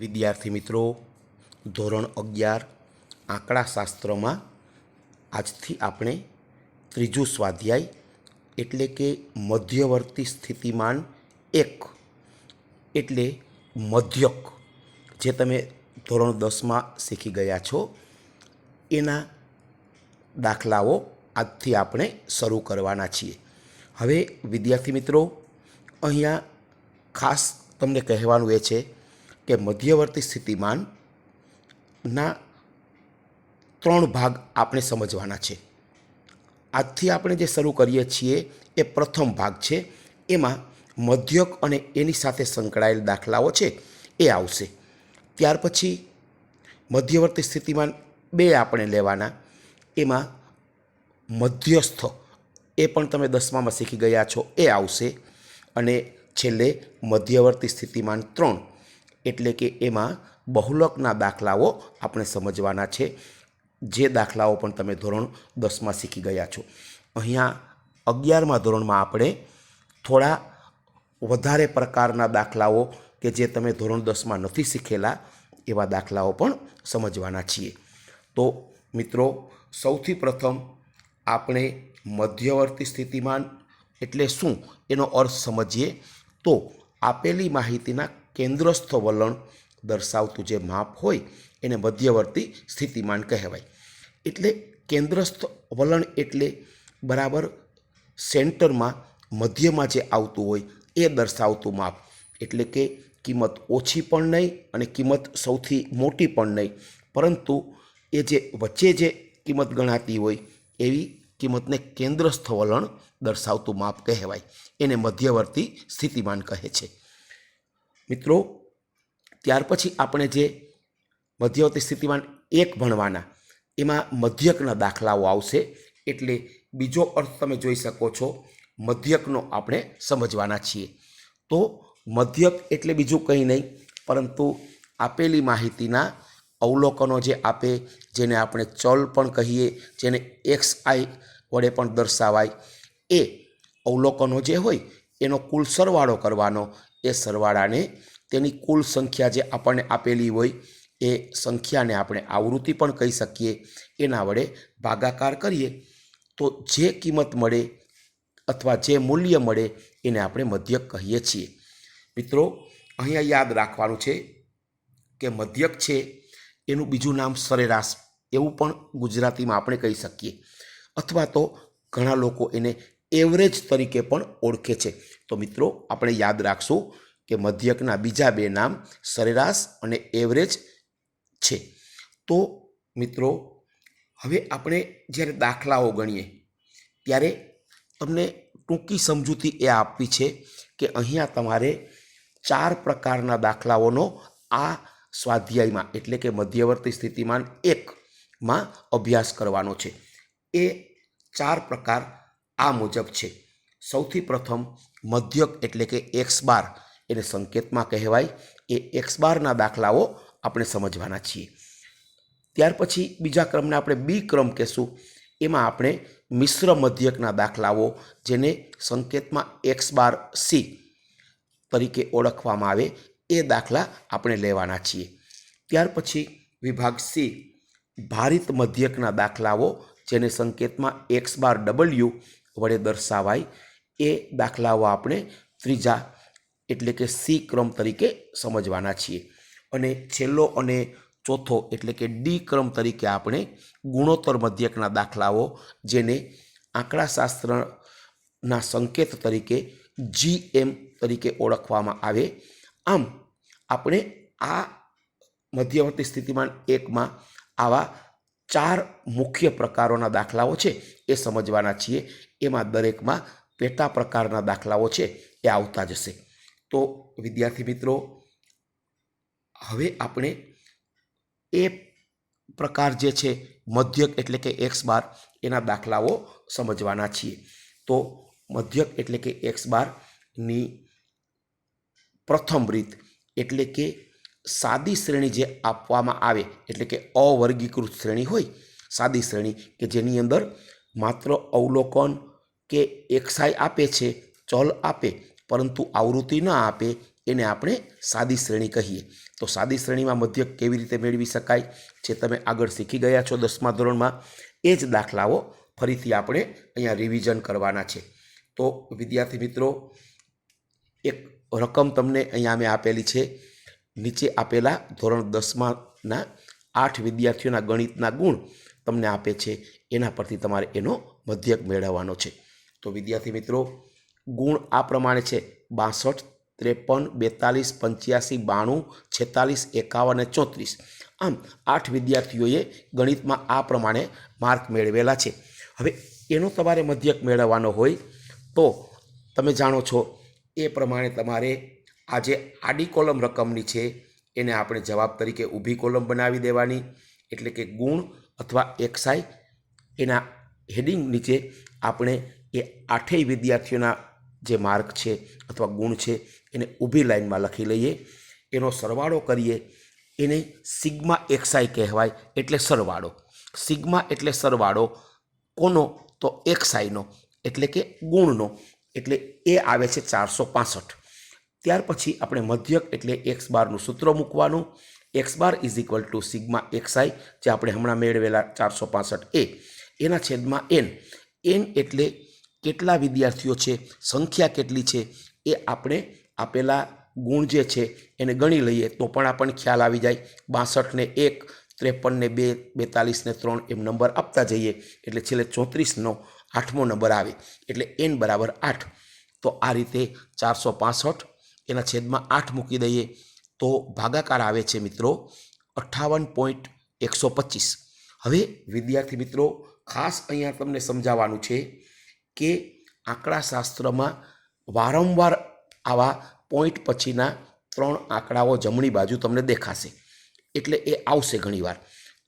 વિદ્યાર્થી મિત્રો, ધોરણ અગિયાર, આંકડાશાસ્ત્રમાં આજથી આપણે ત્રીજું સ્વાધ્યાય, એટલે કે મધ્યવર્તી સ્થિતિમાન એક, એટલે મધ્યક, જે તમે ધોરણ દસમાં શીખી ગયા છો, એના દાખલાઓ આજથી આપણે શરૂ કરવાના છીએ. હવે વિદ્યાર્થી મિત્રો, અહીંયા ખાસ તમને કહેવાનું એ છે કે મધ્યવર્તી સ્થિતિમાનના ત્રણ ભાગ આપણે સમજવાના છે. આજથી આપણે જે શરૂ કરીએ છીએ એ પ્રથમ ભાગ છે. એમાં મધ્યક અને એની સાથે સંકળાયેલ દાખલાઓ છે એ આવશે. ત્યાર પછી મધ્યવર્તી સ્થિતિમાન બે આપણે લેવાના. એમાં મધ્યસ્થ એ પણ તમે દસમામાં શીખી ગયા છો એ આવશે. અને છેલ્લે મધ્યવર્તી સ્થિતિમાન ત્રણ. એટલે કે એમાં બહુલકના દાખલાઓ આપણે સમજવાના છે. જે દાખલાઓ પણ તમે ધોરણ દસમાં શીખી ગયા છો. અહીંયા અગિયારમાં ધોરણમાં આપણે થોડા વધારે પ્રકારના દાખલાઓ કે જે તમે ધોરણ દસમાં નથી શીખેલા એવા દાખલાઓ પણ સમજવાના છીએ. તો મિત્રો, સૌથી પ્રથમ આપણે મધ્યવર્તી સ્થિતિમાન એટલે શું? એનો અર્થ સમજીએ તો આપેલી માહિતીના કેન્દ્રસ્થ વલણ દર્શાવતું જે માપ હોય એને મધ્યવર્તી સ્થિતિમાન કહેવાય. એટલે કેન્દ્રસ્થ વલણ એટલે બરાબર સેન્ટરમાં મધ્યમાં જે આવતું હોય એ દર્શાવતું માપ. એટલે કે કિંમત ઓછી પણ નહીં અને કિંમત સૌથી મોટી પણ નહીં. પરંતુ એ જે વચ્ચે જે કિંમત ગણાતી હોય એવી કિંમતને કેન્દ્રસ્થ વલણ દર્શાવતું માપ કહેવાય. એને મધ્યવર્તી સ્થિતિમાન કહે છે. મિત્રો, ત્યાર પછી આપણે જે મધ્યવર્તી સ્થિતિમાન એક ભણવાના, એમાં મધ્યકના દાખલાઓ આવશે. એટલે બીજો અર્થ તમે જોઈ શકો છો, મધ્યકનો આપણે સમજવાના છીએ. તો મધ્યક એટલે બીજું કંઈ નહીં, પરંતુ આપેલી માહિતીના અવલોકનો જે આપે, જેને આપણે ચલ પણ કહીએ, જેને એક્સ આઈ વડે પણ દર્શાવાય, એ અવલોકનો જે હોય, એનો કુલ સરવાળો કરવાનો એ સરવાળાને તેની કુલ સંખ્યા જે આપણને આપેલી હોય, એ સંખ્યાને આપણે આવૃત્તિ પણ કહી શકીએ. એના વડે ભાગાકાર કરીએ. તો જે કિંમત મળે અથવા જે મૂલ્ય મળે, એને આપણે મધ્યક કહીએ છીએ. મિત્રો, અહીંયા યાદ રાખવાનું છે કે મધ્યક છે, એનું બીજું નામ સરેરાશ, એવું પણ ગુજરાતીમાં આપણે કહી શકીએ. અથવા તો ઘણા લોકો એને એવરેજ તરીકે પણ ઓળખે છે. તો મિત્રો, આપણે યાદ રાખશું કે મધ્યકના બીજા બે નામ સરેરાશ અને એવરેજ છે. તો મિત્રો, હવે આપણે જ્યારે દાખલાઓ ગણીએ, ત્યારે તમને ટૂંકી સમજૂતી એ આપવી છે કે અહીંયા તમારે ચાર પ્રકારના દાખલાઓનો આ સ્વાધ્યાયમાં, એટલે કે મધ્યવર્તી સ્થિતિમાન એકમાં અભ્યાસ કરવાનો છે. એ ચાર પ્રકાર આ મુજબ છે. સૌથી પ્રથમ મધ્યક એટલે કે એક્સ બાર એને સંકેતમાં કહેવાય. એ એક્સ બારના દાખલાઓ આપણે સમજવાના છીએ. ત્યાર પછી બીજા ક્રમને આપણે બી ક્રમ કહેશું. એમાં આપણે મિશ્ર મધ્યકના દાખલાઓ જેને સંકેતમાં એક્સ બાર સી તરીકે ઓળખવામાં આવે એ દાખલા આપણે લેવાના છીએ. ત્યાર પછી વિભાગ સી ભારિત મધ્યકના દાખલાઓ જેને સંકેતમાં એક્સ બાર ડબલ્યુ વડે દર્શાવાય એ દાખલાઓ આપણે ત્રીજા, એટલે કે સી ક્રમ તરીકે સમજવાના છીએ. અને છેલ્લો અને ચોથો, એટલે કે ડી ક્રમ તરીકે આપણે ગુણોત્તર મધ્યકના દાખલાઓ, જેને આંકડાશાસ્ત્રના સંકેત તરીકે જી એમ તરીકે ઓળખવામાં આવે. આમ, આપણે આ મધ્યવર્તી સ્થિતિમાન એકમાં આવા ચાર મુખ્ય પ્રકારોના દાખલાઓ છે એ સમજવાના છીએ. એમાં દરેકમાં પેટા પ્રકારના દાખલાઓ છે એ આવતા જશે. તો વિદ્યાર્થી મિત્રો, હવે આપણે એ પ્રકાર જે છે, મધ્યક એટલે કે એક્સ બાર, એના દાખલાઓ સમજવાના છીએ. તો મધ્યક એટલે કે એક્સ બારની પ્રથમ રીત એટલે કે સાદી શ્રેણી જે આપવામાં આવે, એટલે કે અવર્ગીકૃત શ્રેણી હોય, સાદી શ્રેણી કે જેની અંદર માત્ર અવલોકન કે એક્સાઈ આપે છે, ચલ આપે, પરંતુ આવૃત્તિ ન આપે, એને આપણે સાદી શ્રેણી કહીએ. તો સાદી શ્રેણીમાં મધ્યક કેવી રીતે મેળવી શકાય, જે તમે આગળ શીખી ગયા છો દસમા ધોરણમાં, એ જ દાખલાઓ ફરીથી આપણે અહીંયા રિવિઝન કરવાના છે. તો વિદ્યાર્થી મિત્રો, એક રકમ તમને અહીંયા અમે આપેલી છે. નીચે આપેલા ધોરણ દસમાના આઠ વિદ્યાર્થીઓના ગણિતના ગુણ તમને આપે છે. એના પરથી તમારે એનો મધ્યક મેળવવાનો છે. તો વિદ્યાર્થી મિત્રો, ગુણ આ પ્રમાણે છે. બાસઠ, ત્રેપન, બેતાલીસ, પંચ્યાસી, બાણું, છેતાલીસ, એકાવન, અને ચોત્રીસ. આમ, આઠ વિદ્યાર્થીઓએ ગણિતમાં આ પ્રમાણે માર્ક મેળવેલા છે. હવે, એનો તમારે મધ્યક મેળવવાનો હોય તો તમે જાણો છો, એ પ્રમાણે તમારે આ જે આડી કોલમ રકમની છે, એને આપણે જવાબ તરીકે ઊભી કોલમ બનાવી દેવાની. એટલે કે ગુણ અથવા એક્સાઈ એના હેડિંગ નીચે આપણે એ આઠેય વિદ્યાર્થીઓના જે માર્ક છે અથવા ગુણ છે, એને ઊભી લાઈનમાં લખી લઈએ. એનો સરવાળો કરીએ. એને સિગ્મા એક્સાઈ કહેવાય એટલે સરવાળો. સિગ્મા એટલે સરવાળો કોનો? તો એક્સાઈનો એટલે કે ગુણનો. એટલે એ આવે છે ચારસો પાસઠ. ત્યાર પછી આપણે મધ્યક એટલે એક્સ બારનું સૂત્ર મૂકવાનું. X bar is equal to sigma x i જે આપણે હમણાં મેળવેલા ચારસો પાસઠ એ. એના છેદમાં એન. એન એટલે કેટલા વિદ્યાર્થીઓ છે, સંખ્યા કેટલી છે, એ આપણે આપેલા ગુણ જે છે એને ગણી લઈએ તો પણ આપણને ખ્યાલ આવી જાય. બાસઠને એક ત્રેપનને બે બેતાલીસને ત્રણ એમ નંબર આપતા જઈએ. એટલે છેલ્લે ચોત્રીસનો આઠમો નંબર આવે. એટલે એન બરાબર આઠ. તો આ રીતે ચારસો પાસઠ એના છેદમાં આઠ મૂકી દઈએ તો ભાગાકાર આવે છે મિત્રો અઠ્ઠાવન પોઈન્ટ એકસો પચીસ. હવે વિદ્યાર્થી મિત્રો, ખાસ અહીંયા તમને સમજાવવાનું છે કે આંકડાશાસ્ત્રમાં વારંવાર આવા પોઈન્ટ પછીના ત્રણ આંકડાઓ જમણી બાજુ તમને દેખાશે. એટલે એ આવશે ઘણીવાર.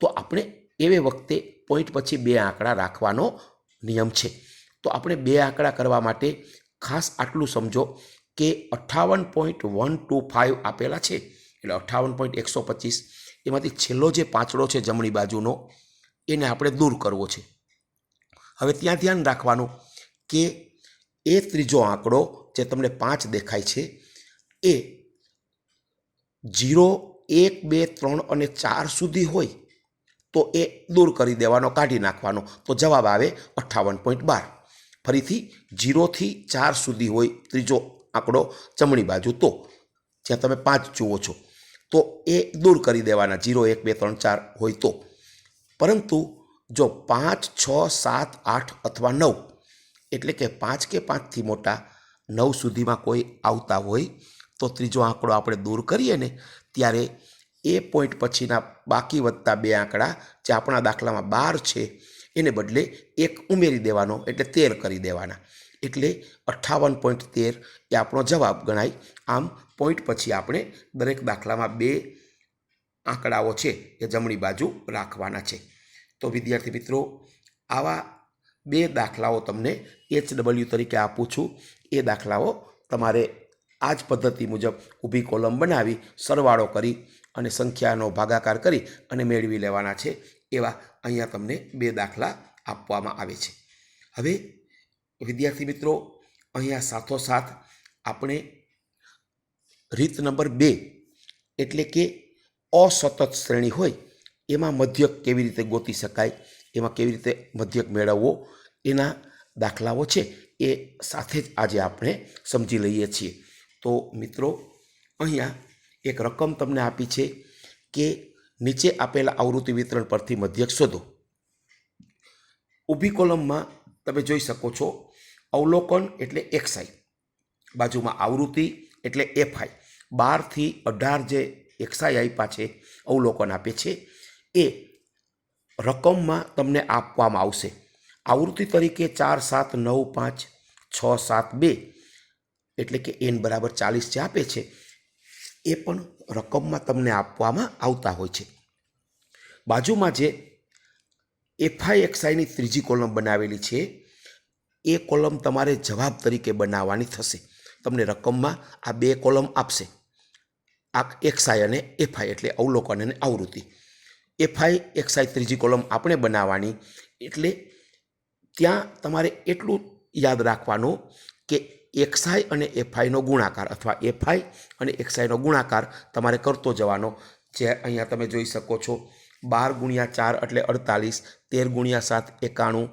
તો આપણે એવે વખતે પોઈન્ટ પછી બે આંકડા રાખવાનો નિયમ છે. તો આપણે બે આંકડા કરવા માટે ખાસ આટલું સમજો કે અઠ્ઠાવન પોઈન્ટ વન ટુ ફાઇવ આપેલા છે. એટલે અઠ્ઠાવન પોઈન્ટ એકસો પચીસ. એમાંથી છેલ્લો જે પાંચડો છે જમણી બાજુનો, એને આપણે દૂર કરવો છે. હવે ત્યાં ધ્યાન રાખવાનું કે એ ત્રીજો આંકડો જે તમને પાંચ દેખાય છે, એ જીરો, એક, બે, ત્રણ અને ચાર સુધી હોય, તો એ દૂર કરી દેવાનો, કાઢી નાખવાનો. તો જવાબ આવે અઠ્ઠાવન પોઈન્ટ બાર. ફરીથી જીરોથી ચાર સુધી હોય ત્રીજો આંકડો જમણી બાજુ. તો જ્યાં તમે પાંચ જુઓ છો, તો એ દૂર કરી દેવાના, જીરો, એક, બે, ત્રણ, ચાર હોય તો. પરંતુ જો પાંચ, છ, સાત, આઠ અથવા નવ એટલે કે પાંચ કે પાંચથી મોટા નવ સુધીમાં કોઈ આવતા હોય, તો ત્રીજો આંકડો આપણે દૂર કરીએ ને, ત્યારે એ પોઈન્ટ પછીના બાકી વધતા બે આંકડા જે આપણા દાખલામાં બાર છે, એને બદલે એક ઉમેરી દેવાનો એટલે તેર કરી દેવાના. એટલે અઠ્ઠાવન પોઈન્ટ તેર એ આપણો જવાબ ગણાય. આમ પોઈન્ટ પછી આપણે દરેક દાખલામાં બે આંકડાઓ છે એ જમણી બાજુ રાખવાના છે. તો વિદ્યાર્થી મિત્રો, આવા બે દાખલાઓ તમને એચ ડબલ્યુ તરીકે આપું છું. એ દાખલાઓ તમારે આ જ પદ્ધતિ મુજબ ઊભી કોલમ બનાવી, સરવાળો કરી અને સંખ્યાનો ભાગાકાર કરી અને મેળવી લેવાના છે. એવા અહીંયા તમને બે દાખલા આપવામાં આવે છે. હવે વિદ્યાર્થી મિત્રો, અહીંયા સાથોસાથ આપણે રીત નંબર બે એટલે કે અસતત શ્રેણી હોય, એમાં મધ્યક કેવી રીતે ગોતી શકાય, એમાં કેવી રીતે મધ્યક મેળવવો એના દાખલાઓ છે એ સાથે જ આજે આપણે સમજી લઈએ છીએ. તો મિત્રો, અહીંયા એક રકમ તમને આપી છે કે નીચે આપેલા આવૃત્તિ વિતરણ પરથી મધ્યક શોધો. ઊભી કોલમમાં તમે જોઈ શકો છો, અવલોકન એટલે એક્સઆઈ બાજુમાં આવૃત્તિ એટલે એફઆઈ બારથી અઢાર જે એક્સઆઈ આપ્યા છે, અવલોકન આપે છે, એ રકમમાં તમને આપવામાં આવશે. આવૃત્તિ તરીકે ચાર સાત નવ પાંચ છ સાત બે, એટલે કે એન બરાબર ચાલીસ જે આપે છે, એ પણ રકમમાં તમને આપવામાં આવતા હોય છે. બાજુમાં જે એફઆઈ એક્સઆઈની ત્રીજી કોલમ બનાવેલી છે, એ કોલમ તમારે જવાબ તરીકે બનાવવાની થશે. તમને રકમમાં આ બે કોલમ આપશે. આ એક્સઆઈ અને એફઆઈ, એટલે અવલોકન અને આવૃત્તિ. એફઆઈ, એક્સઆઈ ત્રીજી કોલમ આપણે બનાવવાની, એટલે ત્યાં તમારે એટલું યાદ રાખવાનું કે એક્સઆઈ અને એફઆઈનો ગુણાકાર અથવા એફઆઈ અને એક્સઆઈનો ગુણાકાર તમારે કરતો જવાનો. જે અહીંયા તમે જોઈ શકો છો, બાર ગુણ્યા ચાર એટલે અડતાલીસ, તેર ગુણ્યા સાત એકાણું,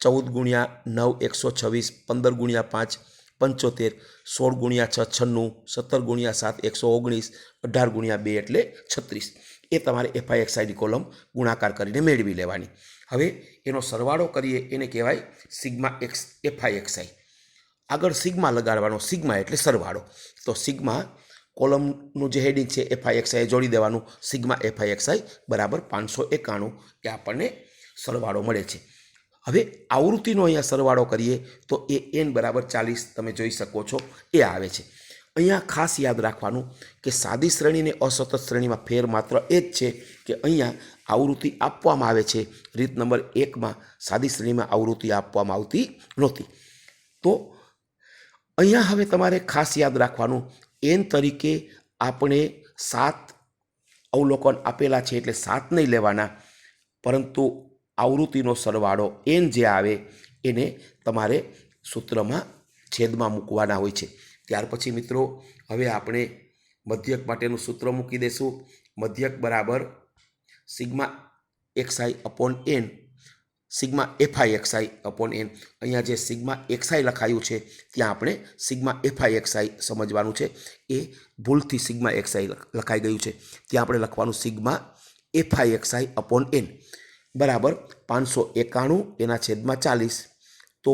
ચૌદ ગુણ્યા નવ એકસો છવ્વીસ, પંદર ગુણ્યા પાંચ પંચોતેર, સોળ ગુણ્યા છ છન્નું, સત્તર ગુણ્યા સાત એકસો ઓગણીસ, અઢાર ગુણ્યા બે એટલે છત્રીસ. એ તમારે એફઆઈ એક્સઆઈની કોલમ ગુણાકાર કરીને મેળવી લેવાની. હવે એનો સરવાળો કરીએ, એને કહેવાય સિગ્મા એક્સ એફઆઈ એક્સઆઈ આગળ સિગ્મા લગાડવાનો, સિગ્મા એટલે સરવાળો. તો સિગ્મા કોલમનું જે હેડિંગ છે એફઆઈ એક્સઆઈ જોડી દેવાનું. સિગ્મા એફઆઈ એક્સઆઈ બરાબર પાંચસો એકાણું એ આપણને સરવાળો મળે છે. હવે આવૃત્તિનો અહીંયા સરવાળો કરીએ, તો એ એન બરાબર ચાલીસ, તમે જોઈ શકો છો, એ આવે છે. અહીંયા ખાસ યાદ રાખવાનું કે સાદી શ્રેણીને અસતત શ્રેણીમાં ફેર માત્ર એ જ છે કે અહીંયા આવૃત્તિ આપવામાં આવે છે. રીત નંબર એકમાં સાદી શ્રેણીમાં આવૃત્તિ આપવામાં આવતી નહોતી. તો અહીંયા હવે તમારે ખાસ યાદ રાખવાનું. એન તરીકે આપણે સાત અવલોકન આપેલા છે એટલે સાત નહીં લેવાના. પરંતુ આવૃત્તિનો સરવાળો એન જે આવે એને તમારે સૂત્રમાં છેદમાં મૂકવાના હોય છે. ત્યાર પછી મિત્રો, હવે આપણે મધ્યક માટેનું સૂત્ર મૂકી દઈશું મધ્યક બરાબર sigma x i upon N sigma f i x i upon N અહીંયા જે સિગ્મા એક્સઆઈ લખાયું છે, ત્યાં આપણે સિગ્મા એફઆઈ એક્સઆઈ સમજવાનું છે. એ ભૂલથી સિગ્મા એક્સઆઈ લખાઈ ગયું છે. ત્યાં આપણે લખવાનું sigma f i x i upon N બરાબર, પાંચસો એકાણું એના છેદમાં ચાલીસ. તો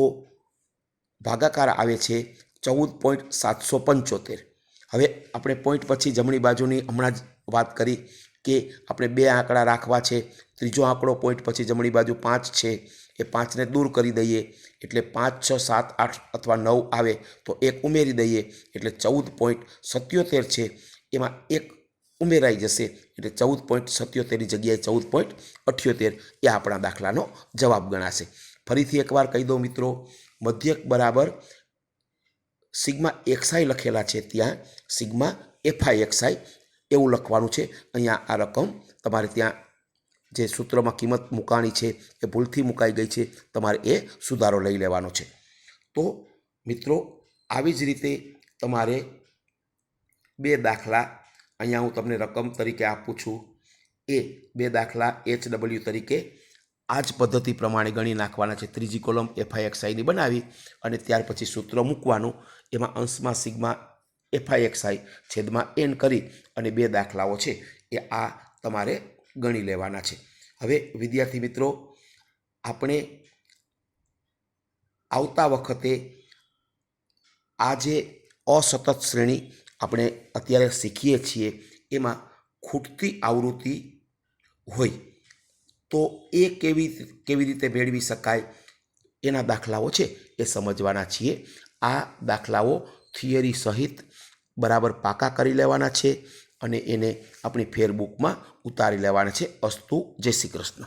ભાગાકાર આવે છે ચૌદ પોઈન્ટ સાતસો પંચોતેર. હવે આપણે પોઈન્ટ પછી જમણી બાજુની હમણાં જ વાત કરી કે આપણે બે આંકડા રાખવા છે. ત્રીજો આંકડો પોઈન્ટ પછી જમણી બાજુ પાંચ છે. એ પાંચને દૂર કરી દઈએ એટલે પાંચ, છ, સાત, આઠ અથવા નવ આવે તો એક ઉમેરી દઈએ એટલે ચૌદ પોઈન્ટ સત્યોતેર છે. એમાં એક ઉમેરાઈ જશે એટલે ચૌદ પોઈન્ટ સત્યોતેરની જગ્યાએ ચૌદ પોઈન્ટ અઠ્યોતેર એ આપણા દાખલાનો જવાબ ગણાશે. ફરીથી એકવાર કહી દઉં મિત્રો, મધ્યક બરાબર સિગ્મા એક્સઆઈ લખેલા છે ત્યાં સિગ્મા એફઆઈ એક્સઆઈ એવું લખવાનું છે. અહીંયા આ રકમ તમારે ત્યાં જે સૂત્રમાં કિંમત મૂકાણી છે, એ ભૂલથી મુકાઈ ગઈ છે, તમારે એ સુધારો લઈ લેવાનો છે. તો મિત્રો, આવી જ રીતે તમારે બે દાખલા અહીંયા હું તમને રકમ તરીકે આપું છું. એ બે દાખલા એચ ડબલ્યુ તરીકે આ જ પદ્ધતિ પ્રમાણે ગણી નાખવાના છે. ત્રીજી કોલમ એફઆઈ એક્સઆઈની બનાવી અને ત્યાર પછી સૂત્ર મૂકવાનું. એમાં અંશમાં સિગ્મા એફઆઈ એક્સઆઈ છેદમાં એન કરી અને બે દાખલાઓ છે, એ આ તમારે ગણી લેવાના છે. હવે વિદ્યાર્થી મિત્રો, આપણે આવતા વખતે આ જે અસતત શ્રેણી આપણે અત્યારે શીખીએ છીએ, એમાં ખૂટતી આવૃત્તિ હોય, તો એ કેવી કેવી રીતે મેળવી શકાય, એના દાખલાઓ છે, એ સમજવાના છીએ. આ દાખલાઓ થિયરી સહિત બરાબર પાકા કરી લેવાના છે અને એને આપણી ફેરબુકમાં ઉતારી લેવાના છે અસ્તુ જય શ્રી કૃષ્ણ.